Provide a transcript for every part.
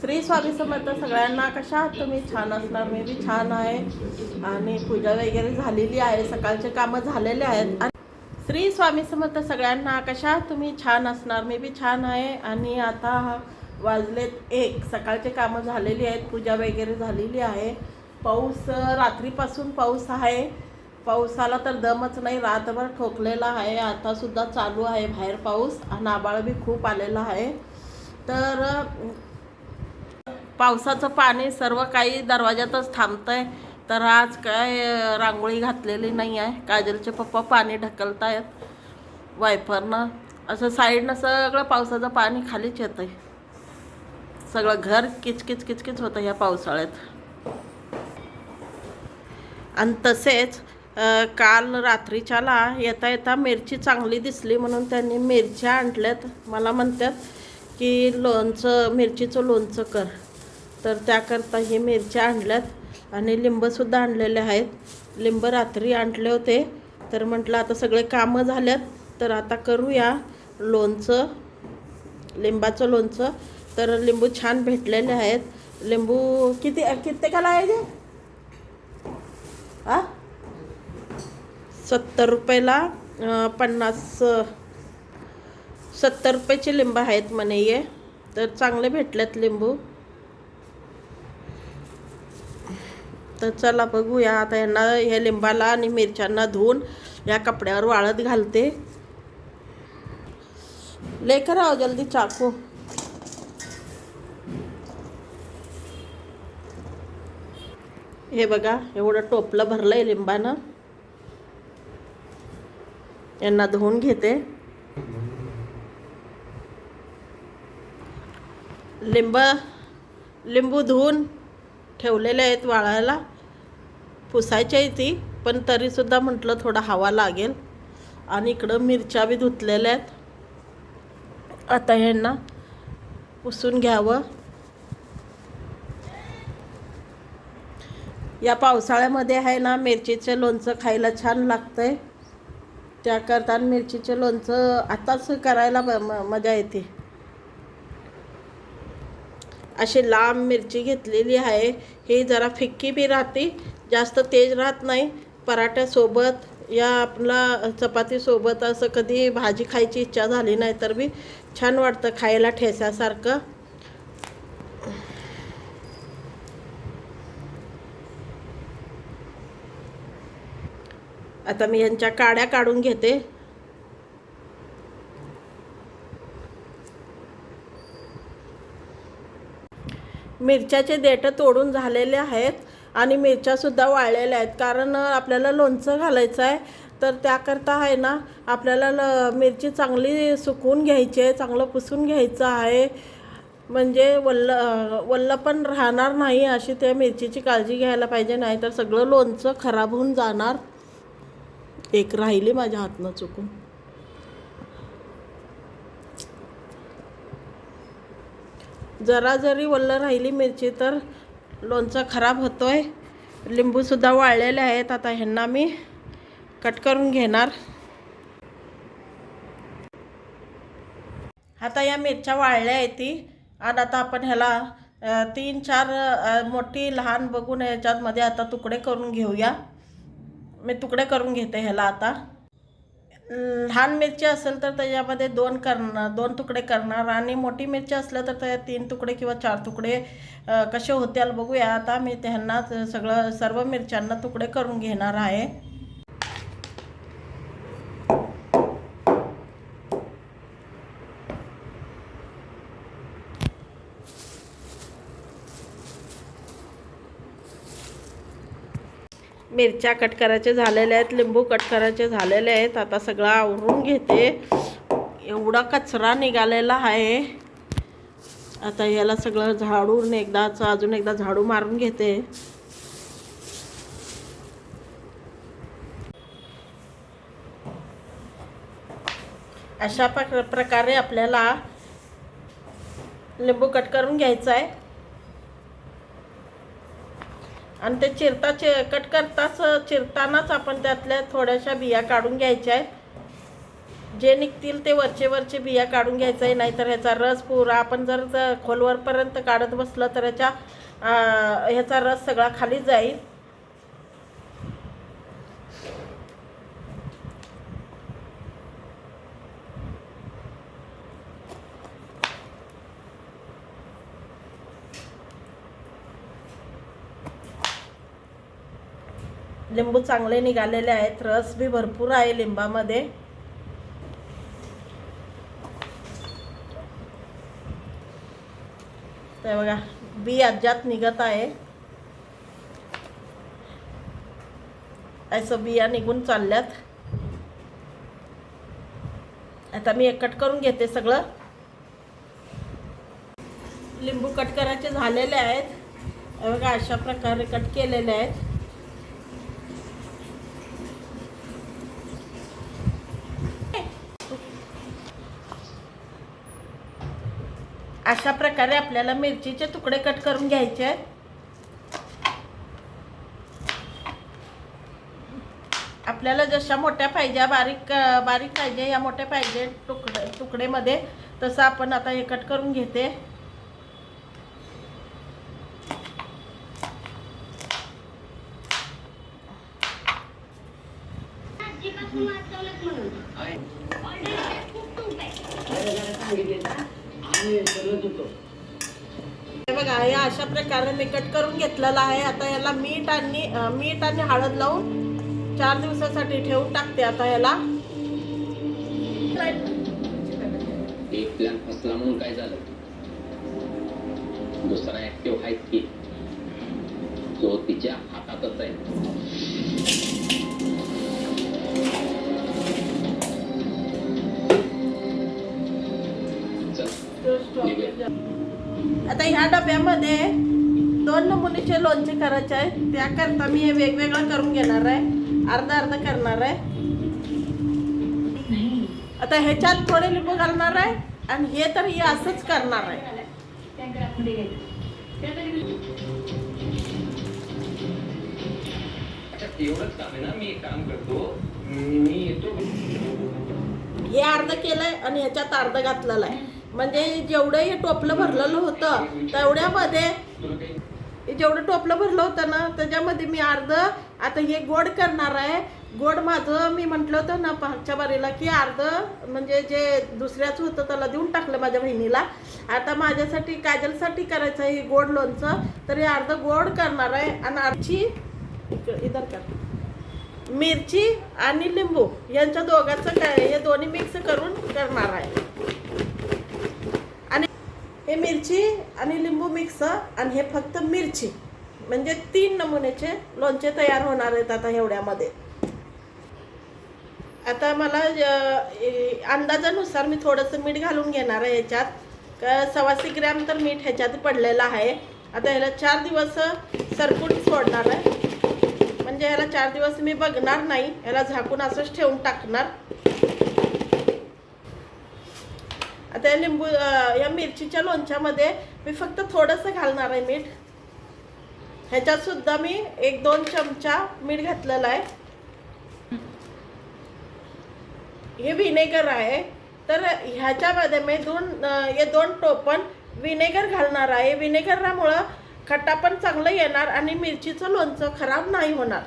श्री स्वामी समर्थ सगळ्यांना कशा आहात तुम्ही? छान असणार मी बी छान आहे. आणि पूजा वगैरे झालेली आहे सकाळचे कामं झालेले आहेत. आणि श्री स्वामी समर्थ सगळ्यांना कशा आहात तुम्ही? छान असणार मी बी छान आहे. आणि आता वाजलेत एक सकाळचे कामं झालेली आहेत पूजा वगैरे झालेली आहे. पाऊस रात्रीपासून पाऊस आहे. पावसाला तर दमच नाही रातभर ठोकलेला आहे. आतासुद्धा चालू आहे बाहेर पाऊस आणि आबाळ बी खूप आलेला आहे. तर पावसाचं पाणी सर्व काही दरवाज्यातच थांबतंय. तर आज काय रांगोळी घातलेली नाही आहे काजलचे पप्पा पाणी ढकलतायत. वायफरनं. असं साईडनं सगळं पावसाचं पाणी खालीच येतंय. सगळं घर किचकिच किचकिच होतं ह्या पावसाळ्यात. आणि तसेच काल रात्रीच्याला येता येता मिरची चांगली दिसली म्हणून त्यांनी मिरच्या आणल्यात. मला म्हणतात की लोणचं मिरचीचं लोणचं कर. तर त्याकरता हे मिरच्या आणल्यात आणि लिंबसुद्धा आणलेले आहेत. लिंब रात्री आणले होते. तर म्हटलं आता सगळे कामं झाल्यात. तर आता करूया लोणचं लिंबाचं लोणचं. तर लिंबू छान भेटलेले आहेत. लिंबू किती कित्येकाला आहे ते आ? सत्तर रुपयाला पन्नास सत्तर रुपयाचे लिंब आहेत म्हणे ये. तर चांगले भेटलेत लिंबू. तर चला बघूया. आता यांना ह्या लिंबाला आणि मिरच्यांना धुवून या कपड्यावर वाळत घालते. लेकर आहो जल्दी चाकू. हे बघा एवढं टोपलं भरलं आहे लिंबानं. यांना धुवून घेते. लिंब लिंबू धुवून ठेवलेले आहेत वाळायला. पुसायची आहे ती पण तरीसुद्धा म्हटलं थोडा हवा लागेल. आणि इकडं मिरच्या बी धुतलेल्या आहेत. आता ह्यांना पुसून घ्यावं. या पावसाळ्यामध्ये आहे ना मिरचीचे लोणचं खायला छान लागतं आहे त्याकरता मिरचीचे लोणचं आताच करायला म- मजा येते. अशी लांब मिरची घेतलेली आहे. ही जरा फिक्की बी राहते. जास्त तेज राहत नाही. पराठ्यासोबत या आपला चपातीसोबत असं कधी भाजी खायची इच्छा झाली नाही तर बी छान वाटतं खायला ठेस्यासारखं आता मी यांच्या काड्या काढून घेते. मिरच्याचे देठं तोडून झालेले आहेत आणि मिरच्यासुद्धा वाळलेल्या आहेत. कारण आपल्याला लोणचं घालायचं आहे तर त्याकरता आहे ना आपल्याला ल मिरची चांगली सुकवून घ्यायची आहे चांगलं पुसून घ्यायचं आहे. म्हणजे वल्ल वल्ल पण राहणार नाही अशी त्या मिरचीची काळजी घ्यायला पाहिजे नाही तर सगळं लोणचं खराब होऊन जाणार. एक राहिली माझ्या हातनं चुकून. जरा जरी वल्ल राहिली मिरची तर लोणचं खराब होतोय. लिंबूसुद्धा वाळलेले आहेत. आता ह्यांना मी कट करून घेणार. आता या मिरच्या वाळल्या आहेत ती. आणि आता आपण ह्याला तीन चार मोठी लहान बघून याच्यातमध्ये आता तुकडे करून घेऊया. मी तुकडे करून घेते ह्याला आता. लहान मिरची असेल तर त्याच्यामध्ये दोन करणार दोन तुकडे करणार आणि मोठी मिरची असलं तर त्या तीन तुकडे किंवा चार तुकडे कसे होतील बघूया. आता मी त्यांना सगळं सर्व मिरच्यांना तुकडे करून घेणार आहे. मिरच्या कट करायचे झालेल्या आहेत लिंबू कट करायचे झालेले आहेत. आता सगळं आवरून घेते. एवढा कचरा निघालेला आहे. आता याला सगळं झाडून एकदाच अजून एकदा झाडू मारून घेते. अशा प्रकारे आपल्याला लिंबू कट करून घ्यायचा आहे. आणि ते चिरता चि कट करताच चिरतानाच आपण त्यातल्या थोड्याशा बिया काढून घ्यायच्या आहेत. जे निघतील ते वरचे वरचे बिया काढून घ्यायचं आहे नाहीतर ह्याचा रस पुरा आपण जर खोलवरपर्यंत काढत बसलं तर ह्याच्या ह्याचा रस सगळा खाली जाईल. लिंबू चांगले निघालेले आहेत रस बी भरपूर आहे लिंबामध्ये. ते बघा बी अज्जात निघत आहे. असं बिया निघून चालल्यात. आता मी एक कट करून घेते सगळं. लिंबू कट करायचे झालेले आहेत. बघा अशा प्रकारे कट केलेले आहेत. अशा प्रकारे आपल्याला मिरचीचे तुकडे कट करून घ्यायचे आहेत. आपल्याला जशा मोठ्या पाहिजे बारीक बारीक पाहिजे या मोठ्या पाहिजे तुकडे तुकडेमध्ये तसं आपण आता हे कट करून घेते. हे बघा हे अशा प्रकारे मी कट करून घेतलेलं आहे. आता याला मीठ आणि मीठ आणि हळद लावून चार दिवसासाठी ठेवून टाकते आता याला. एक प्लॅन फसला म्हणून काय झालं? दुसरा ऍक्टिव्ह आहे की? जो तिच्या हातातच आहे. आता ह्या डब्यामध्ये दोन नमुनीचे लोणचे करायचे आहे त्याकरता मी हे वेगवेगळं करून घेणार आहे. अर्धा अर्धा करणार आहे. आता ह्याच्यात थोडे लिंबू घालणार आहे आणि हे तर हे असंच करणार आहे. अच्छा एवढंच काम आहे ना मी एक काम करतो. मी मी येतो. हे अर्ध केलंय आणि ह्याच्यात अर्ध घातलेलं आहे. म्हणजे जेवढं हे टोपलं भरलेलं होतं तेवढ्यामध्ये हे जेवढं टोपलं भरलं होतं ना त्याच्यामध्ये मी अर्ध आता हे गोड करणार आहे. गोड माझं मी म्हटलं होतं ना मागच्या बारीला की अर्ध म्हणजे जे दुसऱ्याच होतं त्याला देऊन टाकलं माझ्या बहिणीला. आता माझ्यासाठी काजलसाठी करायचं आहे हे गोड लोणचं तर हे अर्ध गोड करणार आहे. आणि आरची इधर कर. मिरची आणि लिंबू यांच्या दोघांचं काय हे दोन्ही मिक्स करून करणार आहे. हे मिरची आणि लिंबू मिक्स आणि हे फक्त मिरची. म्हणजे तीन नमुन्याचे लोणचे तयार होणार आहेत आता एवढ्यामध्ये. आता मला अंदाजानुसार मी थोडंसं मीठ घालून घेणार आहे ह्याच्यात सव्वाशे ग्रॅम तर मीठ ह्याच्यात पडलेलं आहे. आता ह्याला चार दिवस सरकून सोडणार आहे. म्हणजे ह्याला चार दिवस मी बघणार नाही. ह्याला झाकून असंच ठेवून टाकणार. आता या लिंबू या मिरचीच्या लोणच्यामध्ये मी फक्त थोडंसं घालणार आहे मीठ. ह्याच्यात सुद्धा मी एक दोन चमचा मीठ घातलेलं आहे. हे व्हिनेगर आहे. तर ह्याच्यामध्ये मी दोन हे दोन टोपण विनेगर घालणार आहे. विनेगरामुळं खट्टा पण चांगलं येणार आणि मिरचीचं लोणचं खराब नाही होणार.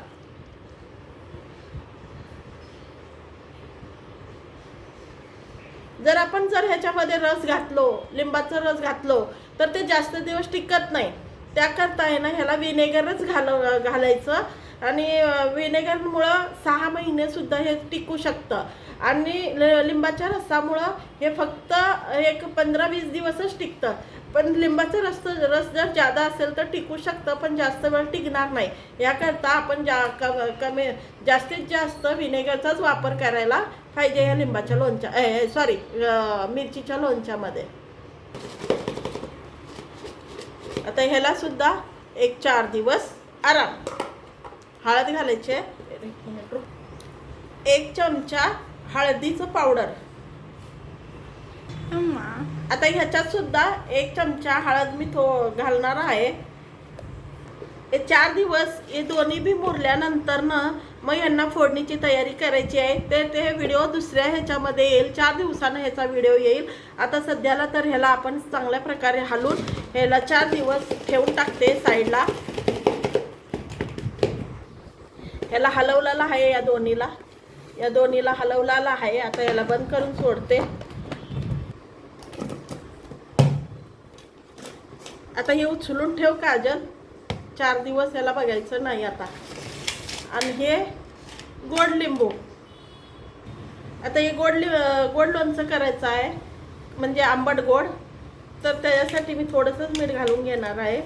जर आपण जर ह्याच्यामध्ये रस घातलो लिंबाचा रस घातलो तर ते जास्त दिवस टिकत नाही. त्याकरता आहे ना ह्याला विनेगरच घाल घालायचं. आणि विनेगरमुळं सहा महिनेसुद्धा हे टिकू शकतं. आणि ल- लिंबाच्या रसामुळं हे फक्त एक पंधरा वीस दिवसच टिकतं. पण लिंबाचं रस रस जर जादा असेल तर टिकू शकतं पण जास्त वेळ टिकणार नाही. याकरता आपण जा क- कमी जास्तीत जास्त व्हिनेगरचाच वापर करायला पाहिजे या लिंबाच्या लोणच्या सॉरी मिरचीच्या लोणच्यामध्ये. आता ह्याला सुद्धा एक चार दिवस आराम. हळद घालायचे एक चमचा हळदीचं पावडर. आता ह्याच्यात सुद्धा एक चमचा हळद मी थो घालणार आहे. हे चार दिवस हे दोन्ही बी मुरल्यानंतर ना मग यांना फोडणीची तयारी करायची आहे. ते ते व्हिडिओ दुसऱ्या ह्याच्यामध्ये येईल. चार दिवसानं ह्याचा व्हिडिओ येईल. आता सध्याला तर ह्याला आपण चांगल्या प्रकारे हलवून ह्याला चार दिवस ठेवून टाकते साईडला. ह्याला हलवलेला आहे या दोन्हीला. या दोन्हीला हलवलेला आहे. आता याला बंद करून सोडते. आता हे उचलून ठेव काजल. चार दिवस याला बघायचं नाही आता. आणि हे गोड लिंबू. आता हे गोड लि गोड लोणचं करायचं आहे. म्हणजे आंबट गोड. तर त्याच्यासाठी मी थोडंसंच मीठ घालून घेणार आहे.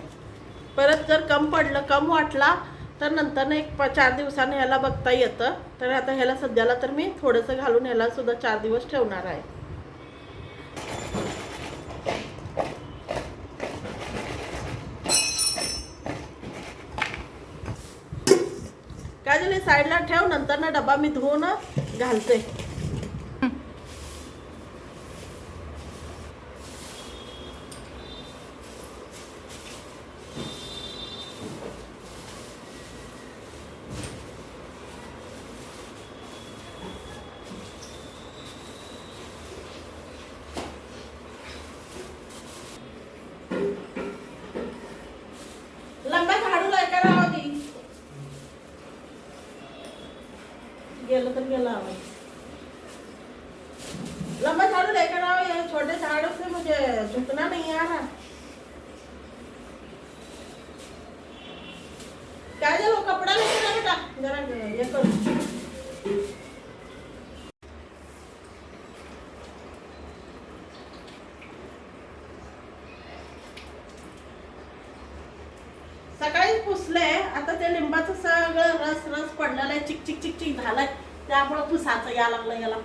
परत जर कम पडलं कम वाटला तर नंतर एक प चार दिवसानं ह्याला बघता येतं. तर आता ह्याला सध्याला तर मी थोडंसं घालून ह्याला सुद्धा चार दिवस ठेवणार आहे. काय झालं साईडला ठेव नंतर ना डबा मी धुवून घालते लंबा झाडू लाय करा आधी गेलं तर गेलं आवाज लंबा झाड़ू लेकर आओ ये छोटे झाड़ू से मुझे झुकना नहीं आ रहा काय झालं कपडा लेकर आ बेटा जरा ये करू सकाळी पुसले आता ते लिंबाचं सगळं रस रस पडलेला आहे चिक चिक चिक चिक झालाय. त्यामुळं पुसाचं या लागलं याला